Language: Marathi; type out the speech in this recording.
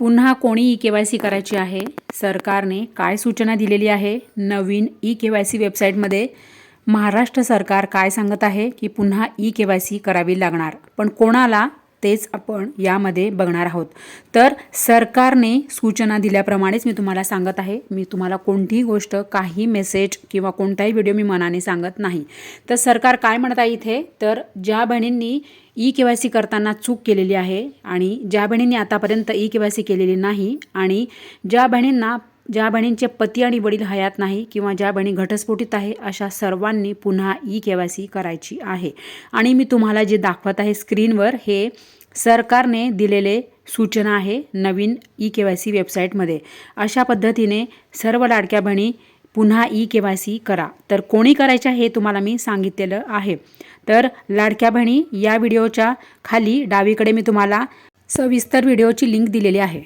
पुन्हा कोणी ई के वाय सी करायची आहे? सरकारने काय सूचना दिलेली आहे? नवीन ई के वाय सी वेबसाईटमध्ये महाराष्ट्र सरकार काय सांगत आहे की पुन्हा ई के वाय सी करावी लागणार? पण कोणाला तेच आपण यामध्ये बघणार आहोत. तर सरकारने सूचना दिल्याप्रमाणेच मी तुम्हाला सांगत आहे. मी तुम्हाला कोणतीही गोष्ट काही मेसेज किंवा कोणताही व्हिडिओ मी मनाने सांगत नाही. तर सरकार काय म्हणत आहे इथे? तर ज्या बहिणींनी ई के वाय सी करताना चूक केलेली आहे आणि ज्या बहिणींनी आतापर्यंत ई के वाय सी केलेली नाही आणि ज्या बहिणींना ज्या बहिणींचे पती आणि वडील हयात नाही किंवा ज्या बहिणी घटस्फोटीत आहे अशा सर्वांनी पुन्हा ई के वाय सी करायची आहे. आणि मी तुम्हाला जे दाखवत आहे स्क्रीनवर हे सरकारने दिलेले सूचना आहे नवीन ई के वाय सी वेबसाईटमध्ये. अशा पद्धतीने सर्व लाडक्या बहिणी पुन्हा ई के वाय सी करा. तर कोणी करायच्या हे तुम्हाला मी सांगितलेलं आहे. तर लाडक्या बहिणी या व्हिडिओच्या खाली डावीकडे मी तुम्हाला सविस्तर व्हिडिओची लिंक दिलेली आहे.